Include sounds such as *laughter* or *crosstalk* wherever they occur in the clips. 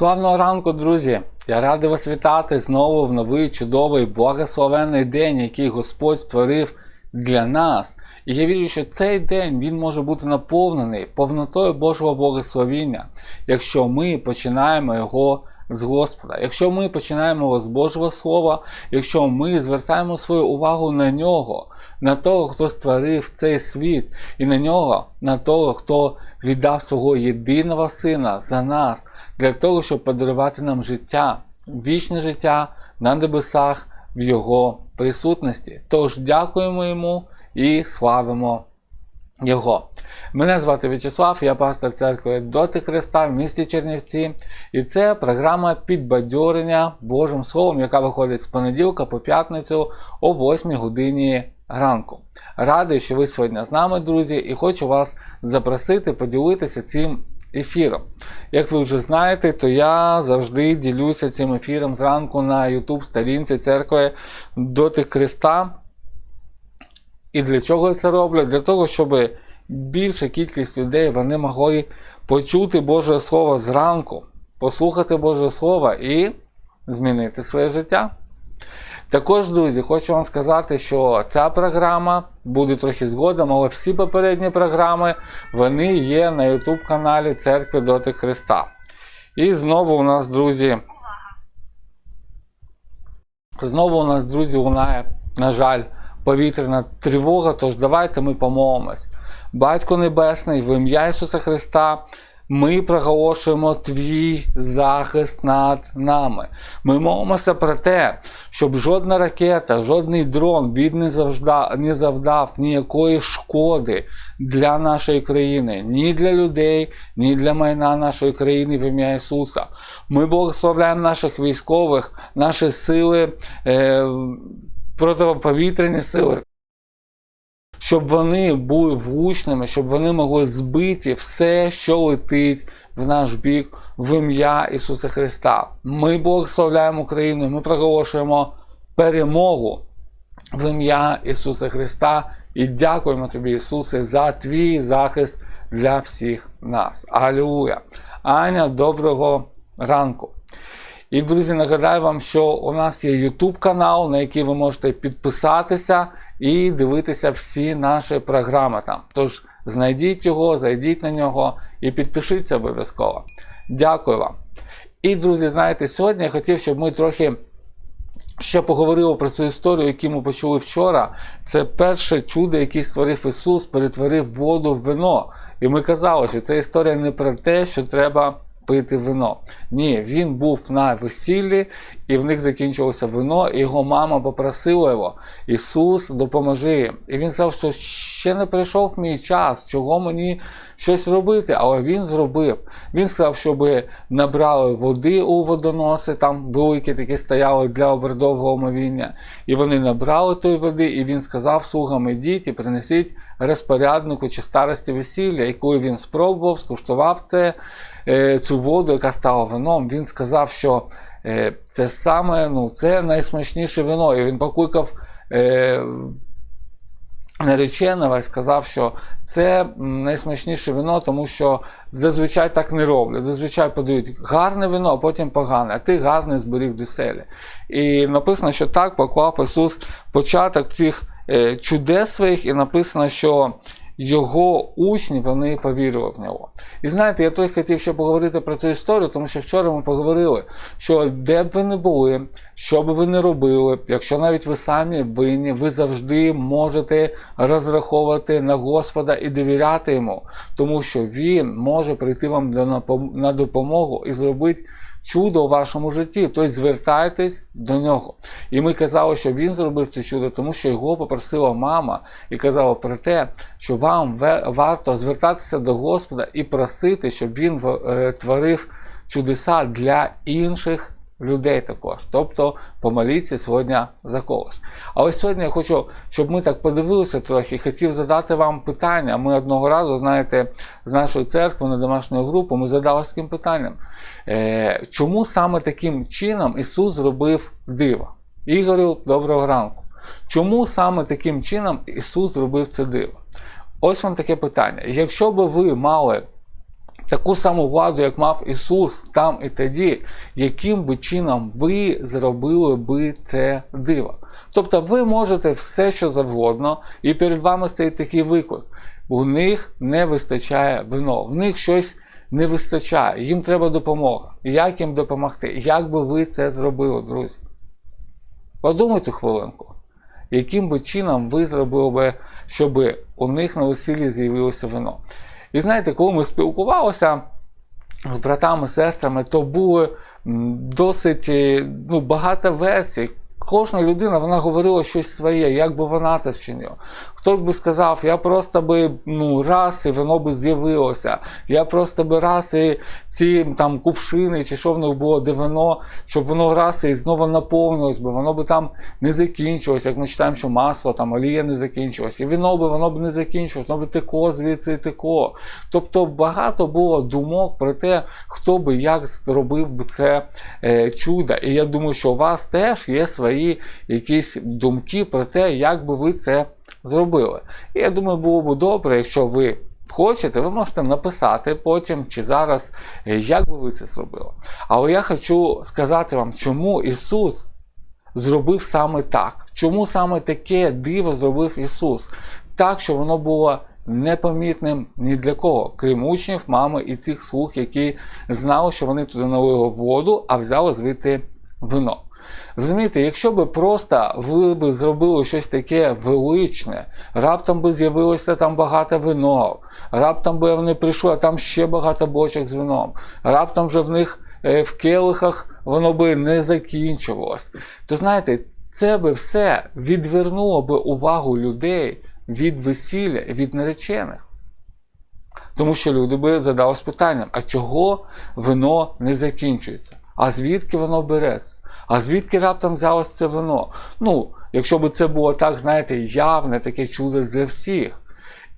Славного ранку, друзі! Я радий вас вітати знову в новий чудовий благословенний день, який Господь створив для нас. І я вірю, що цей день він може бути наповнений повнотою Божого благословіння, якщо ми починаємо його з Господа, якщо ми починаємо його з Божого Слова, якщо ми звертаємо свою увагу на нього, на того, хто створив цей світ, і на нього, на того, хто віддав свого єдиного сина за нас, для того, щоб подарувати нам життя, вічне життя на небесах в Його присутності. Тож дякуємо йому і славимо Його. Мене звати В'ячеслав, я пастор церкви Доти Христа в місті Чернівці. І це програма підбадьорення Божим Словом, яка виходить з понеділка по п'ятницю о 8 годині ранку. Радий, що ви сьогодні з нами, друзі, і хочу вас запросити поділитися цим ефіром. Як ви вже знаєте, то я завжди ділюся цим ефіром зранку на YouTube сторінці церкви Дотик Христа. І для чого я це роблю? Для того, щоб більша кількість людей вони могли почути Боже Слово зранку, послухати Боже Слово і змінити своє життя. Також, друзі, хочу вам сказати, що ця програма буде трохи згодом, але всі попередні програми вони є на YouTube каналі Церкви Доти Христа. І знову у нас, друзі, знову у нас, друзі, лунає, на жаль, повітряна тривога. Тож давайте ми помолимось. Батько Небесний, в ім'я Ісуса Христа. Ми проголошуємо твій захист над нами. Ми молимося про те, щоб жодна ракета, жодний дрон бід не завжда не завдав ніякої шкоди для нашої країни, ні для людей, ні для майна нашої країни в ім'я Ісуса. Ми благословляємо наших військових, наші сили, е, протиповітряні сили щоб вони були влучними, щоб вони могли збити все, що летить в наш бік в ім'я Ісуса Христа. Ми благословляємо Україну, ми проголошуємо перемогу в ім'я Ісуса Христа і дякуємо тобі, Ісусе, за твій захист для всіх нас. Алілуя! Аня, доброго ранку! І, друзі, нагадаю вам, що у нас є YouTube канал, на який ви можете підписатися і дивитися всі наші програми там. Тож знайдіть його, зайдіть на нього і підпишіться обов'язково. Дякую вам. І, друзі, знаєте, сьогодні я хотів, щоб ми трохи ще поговорили про цю історію, яку ми почули вчора. Це перше чудо, яке створив Ісус, перетворив воду в вино. І ми казали, що це історія не про те, що треба пити вино. Ні, він був на весіллі, і в них закінчилося вино, і його мама попросила його, Ісус, допоможи їм. І він сказав, що ще не прийшов мій час, чого мені щось робити, але він зробив. Він сказав, щоб набрали води у водоноси, там великі такі стояли для обрядового омовіння. І вони набрали тої води, і він сказав слугам, ідіть і принесіть розпоряднику чи старості весілля. І коли він спробував, скуштував це, цю воду, яка стала вином, він сказав, що е, це саме ну, це найсмачніше вино. І він покликав. Е, нареченого і сказав, що це найсмачніше вино, тому що зазвичай так не роблять. Зазвичай подають гарне вино, а потім погане, а ти гарний зберіг веселі. І написано, що так поклав Ісус початок цих е, чудес своїх, і написано, що його учні вони повірили в нього. І знаєте, я трохи хотів ще поговорити про цю історію, тому що вчора ми поговорили, що де б ви не були, що б ви не робили, якщо навіть ви самі винні, ви завжди можете розраховувати на Господа і довіряти йому, тому що Він може прийти вам на допомогу і зробити. Чудо у вашому житті, тобто звертайтесь до нього. І ми казали, що він зробив це чудо, тому що його попросила мама і казала про те, що вам варто звертатися до Господа і просити, щоб він е, творив чудеса для інших людей також. Тобто помоліться сьогодні за когось. Але сьогодні я хочу, щоб ми так подивилися трохи, хотів задати вам питання. Ми одного разу, знаєте, з нашої церкви на домашню групу ми задали таким питанням. Е, чому саме таким чином Ісус зробив диво? Ігорю, доброго ранку. Чому саме таким чином Ісус зробив це диво? Ось вам таке питання. Якщо би ви мали таку саму владу, як мав Ісус там і тоді, яким би чином ви зробили би це диво. Тобто ви можете все, що завгодно, і перед вами стоїть такий виклик. У них не вистачає вино, в них щось не вистачає, їм треба допомога. Як їм допомогти? Як би ви це зробили, друзі? Подумайте хвилинку, яким би чином ви зробили би, щоб у них на весіллі з'явилося вино. І знаєте, коли ми спілкувалися з братами, сестрами, то було досить е, ну, багато версій. Кожна людина вона говорила щось своє, як би вона це вчинила. Хтось би сказав, я просто би ну, раз і воно би з'явилося. Я просто би раз і ці там кувшини, чи що в них було, де вино, щоб воно раз і знову наповнилось, бо воно би там не закінчилось, як ми читаємо, що масло, там олія не закінчилось. І вино би воно б не закінчилось, воно би текло звідси текло. Тобто багато було думок про те, хто би як зробив би це е, чудо. І я думаю, що у вас теж є свої якісь думки про те, як би ви це зробили. І я думаю, було б добре, якщо ви хочете, ви можете написати потім чи зараз, е, як би ви це зробили. Але я хочу сказати вам, чому Ісус зробив саме так. Чому саме таке диво зробив Ісус? Так, що воно було непомітним ні для кого, крім учнів, мами і цих слуг, які знали, що вони туди налили воду, а взяли звідти вино. Розумієте, якщо би просто ви б зробили щось таке величне, раптом би з'явилося там багато вино, раптом би вони прийшли, а там ще багато бочок з вином, раптом вже в них е, в келихах воно би не закінчувалось. То знаєте, це би все відвернуло би увагу людей від весілля, від наречених. Тому що люди би задались питанням, а чого вино не закінчується? А звідки воно береться? А звідки раптом взялося це вино? Ну, якщо б це було так, знаєте, явне таке чудо для всіх.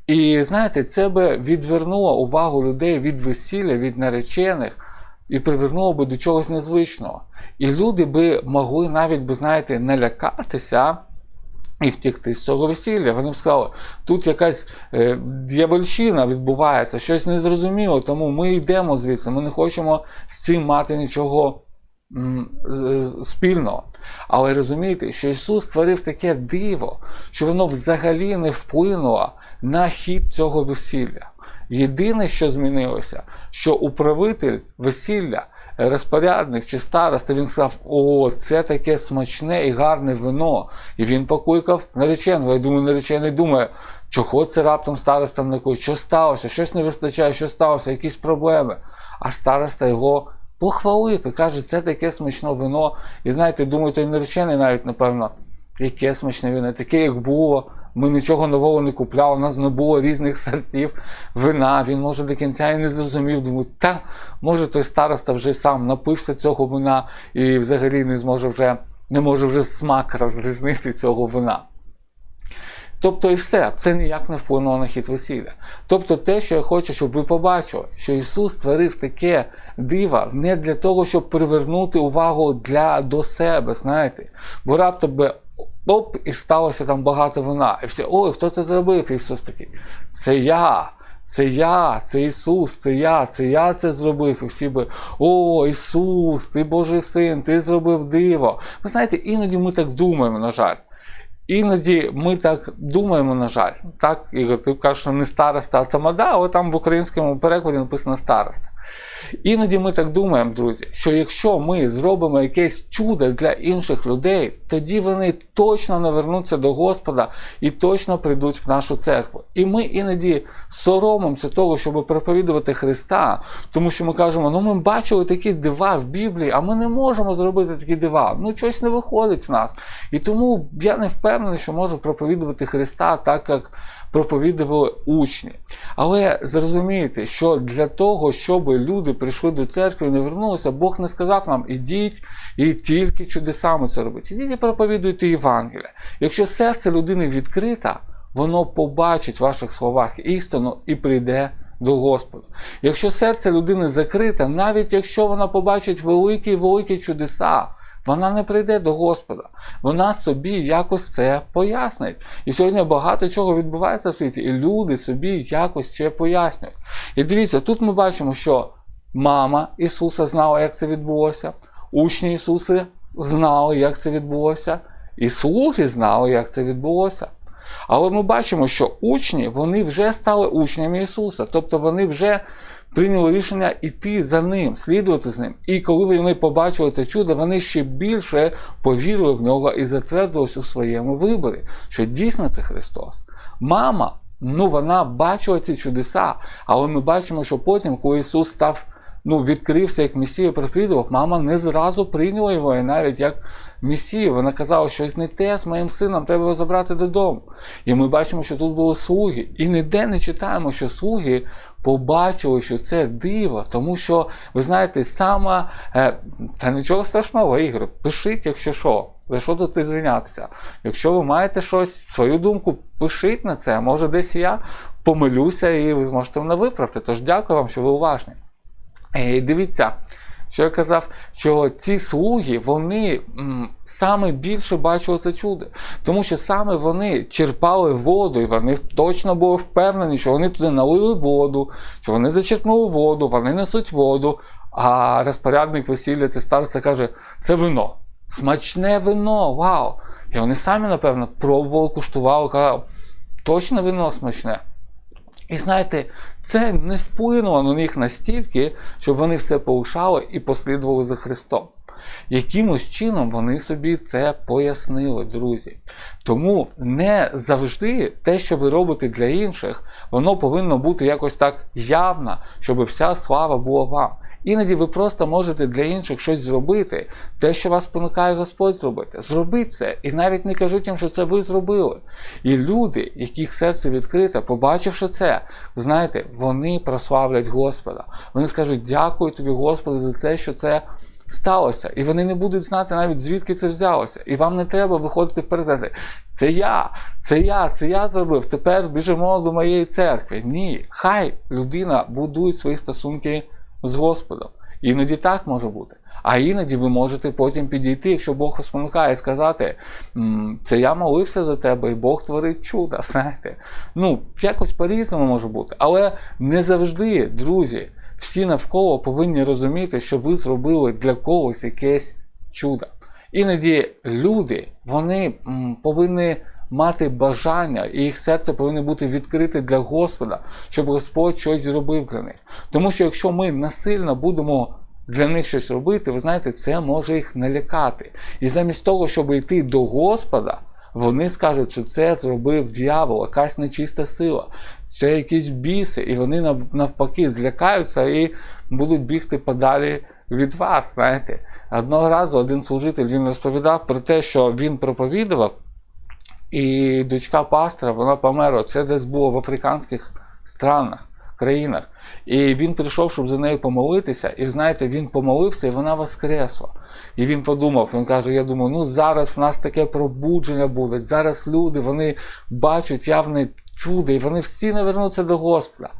І знаєте, це би відвернуло увагу людей від весілля, від наречених і привернуло би до чогось незвичного. І люди би могли навіть би, знаєте, налякатися і втікти з цього весілля. Вони б сказали, тут якась е, дьявольщина відбувається, щось незрозуміло, тому ми йдемо звідси, ми не хочемо з цим мати нічого спільного. Але розумієте, що Ісус створив таке диво, що воно взагалі не вплинуло на хід цього весілля. Єдине, що змінилося, що управитель весілля, розпорядник чи староста, він сказав: О, це таке смачне і гарне вино. І він покликав нареченого. Я думаю, наречений думає, чого це раптом староста не? Що сталося? Щось не вистачає, що сталося, якісь проблеми. А староста його похвалив і каже, це таке смачне вино. І знаєте, думаю, той наречений навіть, напевно, яке смачне вино, таке, як було. Ми нічого нового не купляли, у нас не було різних сортів вина. Він може до кінця і не зрозумів. Думаю, та може той староста вже сам напився цього вина і взагалі не зможе вже не може вже смак розрізнити цього вина. Тобто і все, це ніяк не вплинуло на хід весілля. Тобто те, що я хочу, щоб ви побачили, що Ісус створив таке диво не для того, щоб привернути увагу для, до себе, знаєте. Бо раптом би оп, і сталося там багато вина. І всі, ой, хто це зробив? Ісус такий, це я. Це я, це Ісус, це я, це я це зробив. І всі би, о, Ісус, ти Божий син, ти зробив диво. Ви знаєте, іноді ми так думаємо, на жаль. Іноді ми так думаємо, на жаль. Так, Ігор, ти кажеш, що не староста, а тамада, але там в українському перекладі написано староста. Іноді ми так думаємо, друзі, що якщо ми зробимо якесь чудо для інших людей, тоді вони точно навернуться до Господа і точно прийдуть в нашу церкву. І ми іноді соромимося того, щоб проповідувати Христа, тому що ми кажемо, ну ми бачили такі дива в Біблії, а ми не можемо зробити такі дива. Ну, щось не виходить в нас. І тому я не впевнений, що можу проповідувати Христа так, як проповідували учні. Але зрозумійте, що для того, щоб люди прийшли до церкви і не вернулися, Бог не сказав нам, ідіть і тільки чудесами це робити. Ідіть і проповідуйте Євангелія. Якщо серце людини відкрите, воно побачить в ваших словах істину і прийде до Господа. Якщо серце людини закрите, навіть якщо вона побачить великі великі чудеса, вона не прийде до Господа. Вона собі якось це пояснить. І сьогодні багато чого відбувається в світі, і люди собі якось ще пояснюють. І дивіться, тут ми бачимо, що мама Ісуса знала, як це відбулося, учні Ісуса знали, як це відбулося, і слуги знали, як це відбулося. Але ми бачимо, що учні вони вже стали учнями Ісуса, тобто вони вже прийняли рішення йти за ним, слідувати з ним. І коли вони побачили це чудо, вони ще більше повірили в нього і затвердились у своєму виборі, що дійсно це Христос. Мама, ну вона бачила ці чудеса, але ми бачимо, що потім, коли Ісус став. Ну, відкрився як Месія проповідував, мама не зразу прийняла його і навіть як Месію. Вона казала, що не те з моїм сином, треба його забрати додому. І ми бачимо, що тут були слуги. І ніде не читаємо, що слуги побачили, що це диво. Тому що, ви знаєте, сама е, та нічого страшного, Ігор, пишіть, якщо що. За що тут і звінятися? Якщо ви маєте щось, свою думку, пишіть на це. Може, десь я помилюся і ви зможете мене виправити. Тож дякую вам, що ви уважні. І дивіться, що я казав, що ці слуги, вони саме більше бачили це чудо. Тому що саме вони черпали воду, і вони точно були впевнені, що вони туди налили воду, що вони зачерпнули воду, вони несуть воду. А розпорядник весілля, це старця каже, це вино. Смачне вино, вау! І вони самі, напевно, пробували, куштували, казали, точно вино смачне. І знаєте, це не вплинуло на них настільки, щоб вони все полишали і послідували за Христом. Якимось чином вони собі це пояснили, друзі. Тому не завжди те, що ви робите для інших, воно повинно бути якось так явно, щоб вся слава була вам. Іноді ви просто можете для інших щось зробити, те, що вас спонукає Господь зробити. Зробіть це, і навіть не кажіть їм, що це ви зробили. І люди, яких серце відкрите, побачивши це, ви знаєте, вони прославлять Господа. Вони скажуть, дякую тобі, Господи, за те, що це сталося. І вони не будуть знати навіть звідки це взялося. І вам не треба виходити вперед. Це я, це я, це я зробив. Тепер біжимо до моєї церкви. Ні, хай людина будує свої стосунки з Господом. Іноді так може бути. А іноді ви можете потім підійти, якщо Бог вас спонукає, сказати, це я молився за тебе, і Бог творить чудо. *laughs* Знаєте, ну якось по-різному може бути. Але не завжди, друзі, всі навколо повинні розуміти, що ви зробили для когось якесь чудо. Іноді люди вони повинні мати бажання, і їх серце повинно бути відкрите для Господа, щоб Господь щось зробив для них. Тому що якщо ми насильно будемо для них щось робити, ви знаєте, це може їх налякати. І замість того, щоб йти до Господа, вони скажуть, що це зробив дьявол, якась нечиста сила, це якісь біси, і вони навпаки злякаються і будуть бігти подалі від вас. Знаєте, одного разу один служитель він розповідав про те, що він проповідував. І дочка пастора, вона померла. Це десь було в африканських странах, країнах. І він прийшов, щоб за нею помолитися. І знаєте, він помолився, і вона воскресла. І він подумав, він каже: я думаю, ну зараз в нас таке пробудження буде. Зараз люди вони бачать явне чудо, і вони всі навернуться до Господа.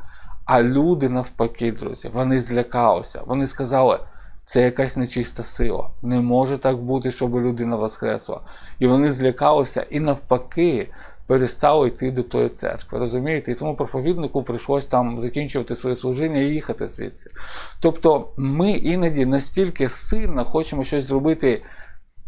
А люди навпаки, друзі, вони злякалися. Вони сказали, це якась нечиста сила. Не може так бути, щоб людина воскресла. І вони злякалися і навпаки перестали йти до тої церкви. Розумієте? І тому проповіднику прийшлось там закінчувати своє служіння і їхати звідси. Тобто ми іноді настільки сильно хочемо щось зробити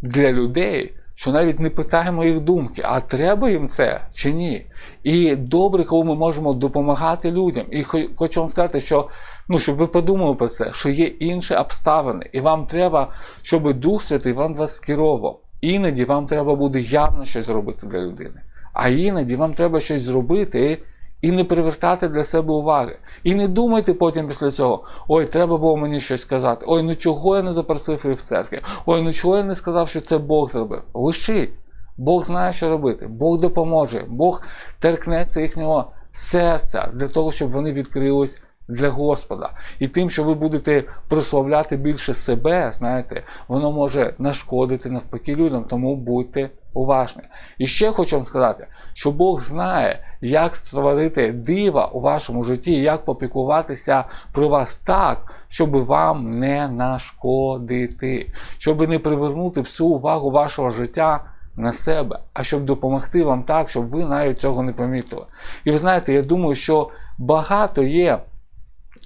для людей, що навіть не питаємо їх думки, а треба їм це чи ні. І добре, коли ми можемо допомагати людям. І хочу вам сказати, що ну, щоб ви подумали про це, що є інші обставини, і вам треба, щоб Дух Святий вам вас скеровував. Іноді вам треба буде явно щось зробити для людини. А іноді вам треба щось зробити і не привертати для себе уваги. І не думайте потім після цього, ой, треба було мені щось сказати. Ой, ну чого я не запросив їх в церкві? Ой, ну чого я не сказав, що це Бог зробив? Лишіть. Бог знає, що робити, Бог допоможе, Бог торкнеться їхнього серця для того, щоб вони відкрились для Господа. І тим, що ви будете прославляти більше себе, знаєте, воно може нашкодити навпаки людям, тому будьте уважні. І ще хочу вам сказати, що Бог знає, як створити дива у вашому житті, як попіклуватися про вас так, щоб вам не нашкодити, щоб не привернути всю увагу вашого життя на себе, а щоб допомогти вам так, щоб ви навіть цього не помітили. І ви знаєте, я думаю, що багато є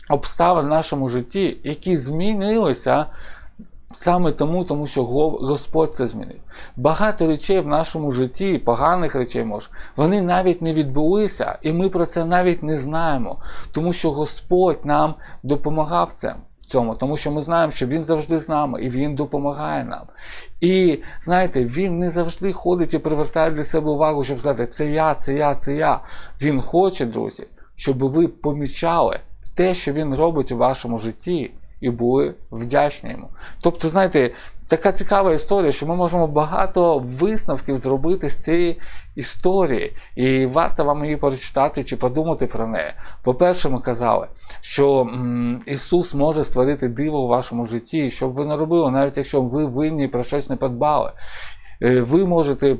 обставин в нашому житті, які змінилися саме тому, тому що Господь це змінив. Багато речей в нашому житті, поганих речей може, вони навіть не відбулися, і ми про це навіть не знаємо, тому що Господь нам допомагав в Цьому, тому що ми знаємо, що він завжди з нами і він допомагає нам. І знаєте, він не завжди ходить і привертає для себе увагу, щоб сказати, це я, це я, це я. Він хоче, друзі, щоб ви помічали те, що він робить у вашому житті, і були вдячні йому. Тобто, знаєте, така цікава історія, що ми можемо багато висновків зробити з цієї історії, і варто вам її прочитати чи подумати про неї. По-перше, ми казали, що м, Ісус може створити диво у вашому житті, щоб ви не робили, навіть якщо ви винні про щось не подбали. Е, Ви можете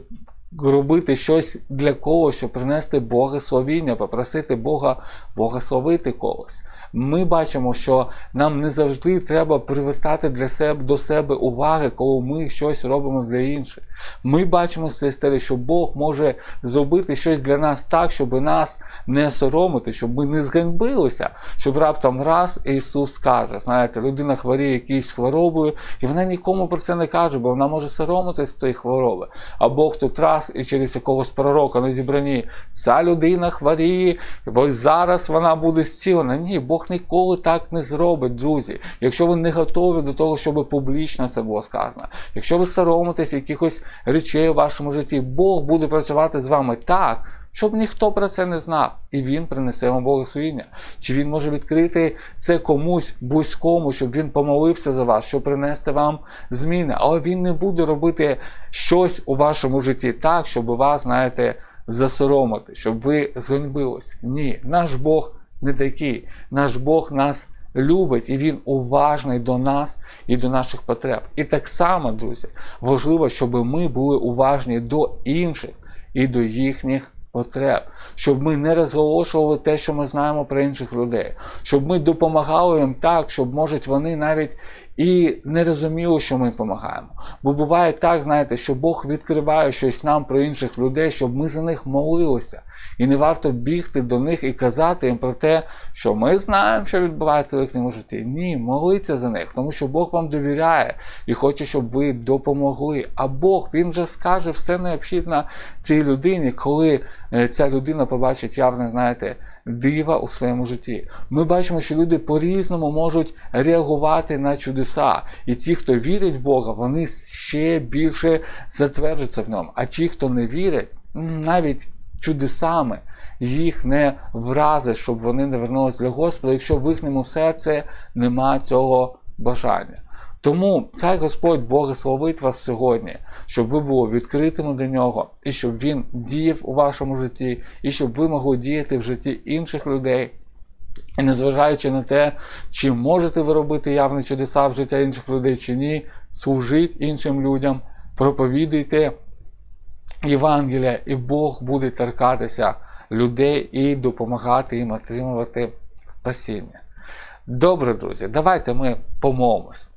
робити щось для когось, щоб принести благословіння, попросити Бога благословити когось. Ми бачимо, що нам не завжди треба привертати для себе до себе уваги, коли ми щось робимо для інших. Ми бачимо з що Бог може зробити щось для нас так, щоб нас не соромити, щоб ми не зганьбилися, щоб раптом раз Ісус скаже, знаєте, людина хворіє якоюсь хворобою, і вона нікому про це не каже, бо вона може соромитися з цієї хвороби. А Бог тут раз і через якогось пророка на зібранні ця людина хворіє, бо зараз вона буде зцілена. Ні, Бог ніколи так не зробить, друзі. Якщо ви не готові до того, щоб публічно це було сказано, якщо ви соромитесь якихось речей у вашому житті, Бог буде працювати з вами так. Щоб ніхто про це не знав, і він принесе вам благословіння. Чи він може відкрити це комусь близькому, щоб він помолився за вас, щоб принести вам зміни. Але він не буде робити щось у вашому житті так, щоб вас, знаєте, засоромити, щоб ви зганьбились. Ні, наш Бог не такий. Наш Бог нас любить і Він уважний до нас і до наших потреб. І так само, друзі, важливо, щоб ми були уважні до інших і до їхніх потреб, щоб ми не розголошували те, що ми знаємо про інших людей, щоб ми допомагали їм так, щоб, може, вони навіть і не розуміли, що ми допомагаємо. Бо буває так, знаєте, що Бог відкриває щось нам про інших людей, щоб ми за них молилися. І не варто бігти до них і казати їм про те, що ми знаємо, що відбувається в їхньому житті. Ні, молиться за них, тому що Бог вам довіряє і хоче, щоб ви допомогли. А Бог він вже скаже все необхідне цій людині, коли е, ця людина побачить явне, знаєте, дива у своєму житті. Ми бачимо, що люди по-різному можуть реагувати на чудеса. І ті, хто вірить в Бога, вони ще більше затверджуються в ньому. А ті, хто не вірять, навіть чудесами їх не вразить, щоб вони не вернулися для Господа, якщо в їхньому серці нема цього бажання. Тому хай Господь благословить вас сьогодні, щоб ви були відкритими до нього, і щоб Він діяв у вашому житті, і щоб ви могли діяти в житті інших людей. І незважаючи на те, чи можете ви робити явні чудеса в життя інших людей чи ні, служіть іншим людям, проповідуйте Євангелія, і Бог буде торкатися людей і допомагати їм отримувати спасіння. Добре, друзі, давайте ми помолимось.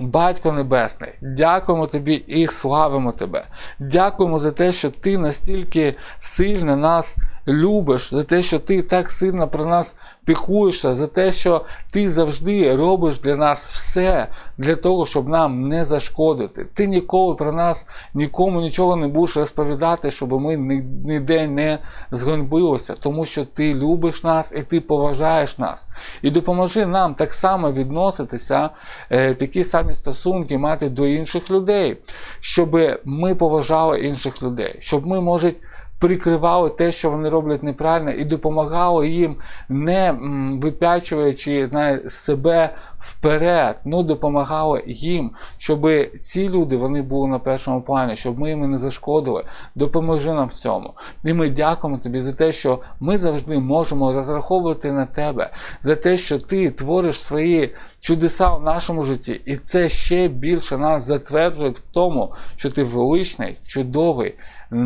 Батько Небесний, дякуємо тобі і славимо тебе. Дякуємо за те, що ти настільки сильно нас любиш, за те, що ти так сильно про нас піклуєшся, за те, що ти завжди робиш для нас все для того, щоб нам не зашкодити. Ти ніколи про нас нікому нічого не будеш розповідати, щоб ми ніде не зганьбилися, тому що ти любиш нас і ти поважаєш нас. І допоможи нам так само відноситися, е, такі самі стосунки мати до інших людей, щоб ми поважали інших людей, щоб ми, може, прикривали те, що вони роблять неправильно, і допомагали їм, не випячуючи знає, себе вперед, ну допомагали їм, щоб ці люди вони були на першому плані, щоб ми їм не зашкодили. Допоможи нам в цьому. І ми дякуємо тобі за те, що ми завжди можемо розраховувати на тебе, за те, що ти твориш свої чудеса в нашому житті, і це ще більше нас затверджує в тому, що ти величний, чудовий,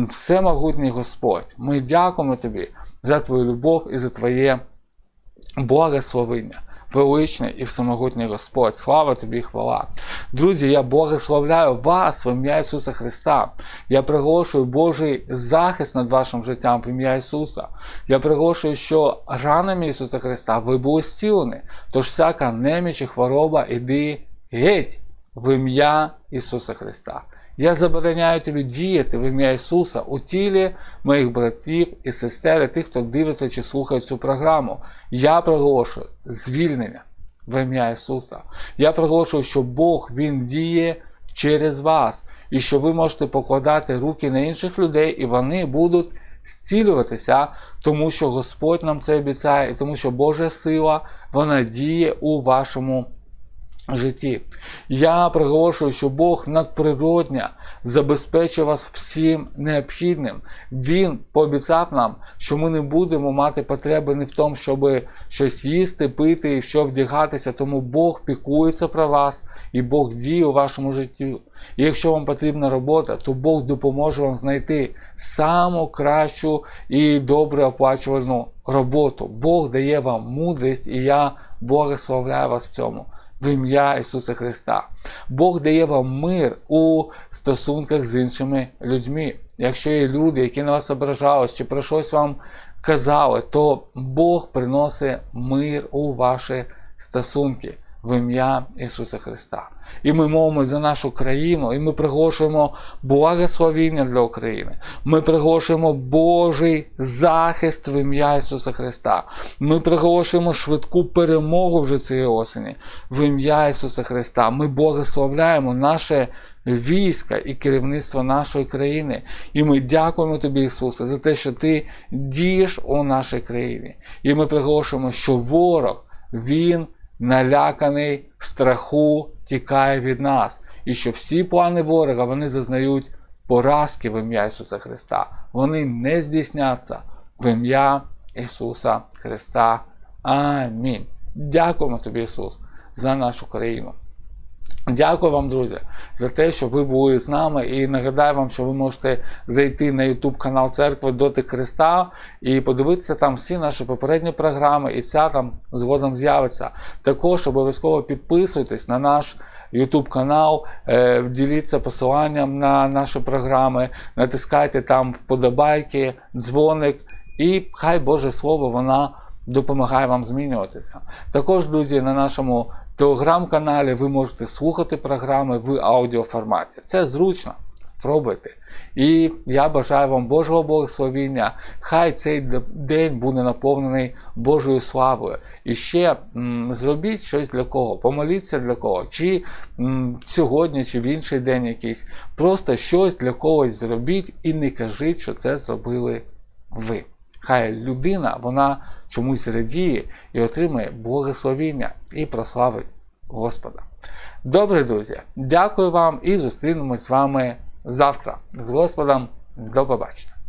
всемогутній Господь. Ми дякуємо тобі за Твою любов і за Твоє благословення. Величний і всемогутній Господь, слава тобі хвала. Друзі, я благословляю вас в ім'я Ісуса Христа. Я приголошую Божий захист над вашим життям в ім'я Ісуса. Я приголошую, що ранами Ісуса Христа ви були зцілені. Тож всяка неміч і хвороба іди геть в ім'я Ісуса Христа. Я забороняю тобі діяти в ім'я Ісуса у тілі моїх братів і сестер, і тих, хто дивиться чи слухає цю програму. Я проголошую звільнення в ім'я Ісуса. Я проголошую, що Бог Він діє через вас, і що ви можете покладати руки на інших людей, і вони будуть зцілюватися, тому що Господь нам це обіцяє, і тому що Божа сила вона діє у вашому житті. Я проголошую, що Бог надприродня забезпечує вас всім необхідним. Він пообіцяв нам, що ми не будемо мати потреби не в тому, щоб щось їсти, пити і що вдягатися, тому Бог піклується про вас і Бог діє у вашому житті. І якщо вам потрібна робота, то Бог допоможе вам знайти саму кращу і добре оплачувану роботу. Бог дає вам мудрість, і я благословляю вас в цьому в ім'я Ісуса Христа. Бог дає вам мир у стосунках з іншими людьми. Якщо є люди, які на вас ображались, чи про щось вам казали, то Бог приносить мир у ваші стосунки в ім'я Ісуса Христа. І ми мовимо за нашу країну, і ми приголошуємо благословіння для України. Ми приголошуємо Божий захист в ім'я Ісуса Христа. Ми приголошуємо швидку перемогу вже цієї осені в ім'я Ісуса Христа. Ми благословляємо наше війська і керівництво нашої країни. І ми дякуємо Тобі, Ісусе, за те, що Ти дієш у нашій країні. І ми приголошуємо, що ворог, Він наляканий страху тікає від нас. І що всі плани ворога вони зазнають поразки в ім'я Ісуса Христа. Вони не здійсняться в ім'я Ісуса Христа. Амінь. Дякуємо тобі, Ісус, за нашу країну. Дякую вам, друзі, за те, що ви були з нами. І нагадаю вам, що ви можете зайти на YouTube канал Церкви Дотик Христа і подивитися там всі наші попередні програми, і ця там згодом з'явиться. Також обов'язково підписуйтесь на наш YouTube канал, е, діліться посиланням на наші програми, натискайте там вподобайки, дзвоник, і хай Боже Слово вона допомагає вам змінюватися. Також, друзі, на нашому телеграм-каналі ви можете слухати програми в аудіоформаті. Це зручно. Спробуйте. І я бажаю вам Божого благословіння. Хай цей день буде наповнений Божою славою. І ще м, зробіть щось для кого, помоліться для кого, чи м, сьогодні, чи в інший день якийсь. Просто щось для когось зробіть і не кажіть, що це зробили ви. Хай людина, вона чомусь радіє і отримає благословіння і прославить Господа. Добре, друзі, дякую вам і зустрінемось з вами завтра. З Господом, до побачення.